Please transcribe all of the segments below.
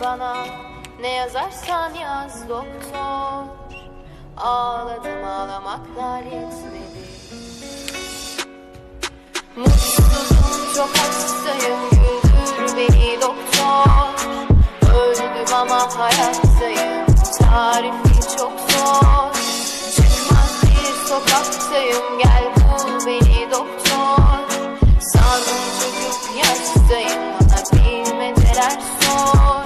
bana. Ne yazarsan yaz doktor. Ağladım ağlamaklar yetmedi Mutsuzum çok hastayım güldür beni doktor. Öldüm ama hayattayım tarifi çok zor. Çıkmaz bir sokaktayım gel bul beni doktor. Sandım çocuk yaştayım bana bilmeceler sor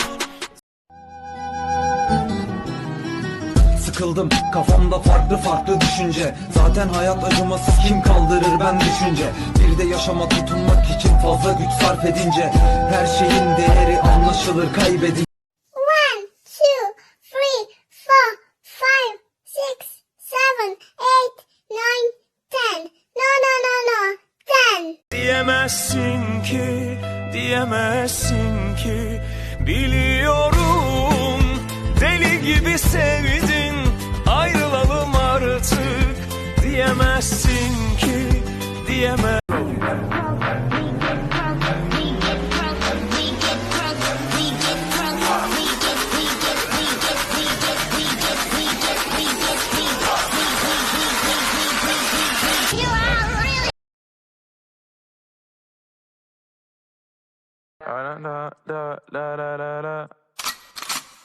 Sıkıldım kafamda farklı farklı düşünce Zaten hayat acımasız kim kaldırır ben düşünce Bir de yaşama tutunmak için fazla güç sarf edince Her şeyin değeri anlaşılır kaybedince One, two, three, four, five, six, seven, eight, nine, ten. No, no, no, no. Ten. Diyemezsin ki, diyemezsin ki Biliyorum deli gibi sevdin diyemezsin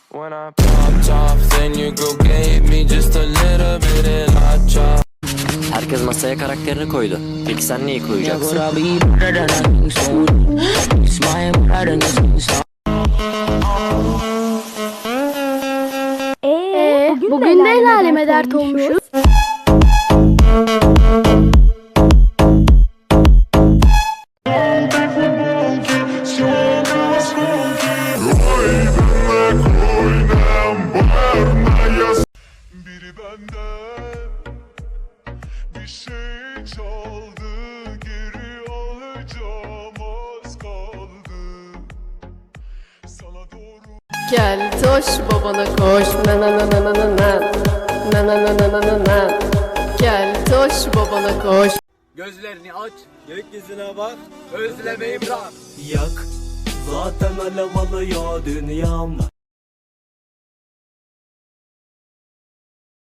When I popped off, then your girl gave me just a little bit and I dropped. Masaya karakterini koydu. Peki sen neyi koyacaksın? Ee, bugün, de el aleme dert olmuşuz. kaldı Geri alacağım az kaldı. Sana doğru Gel toş babana koş. Na na na na na na na. Na na na na na na na. Gel toş babana koş. Gözlerini aç, gökyüzüne bak, özlemeyi bırak. Yak, zaten alev alıyor dünyam.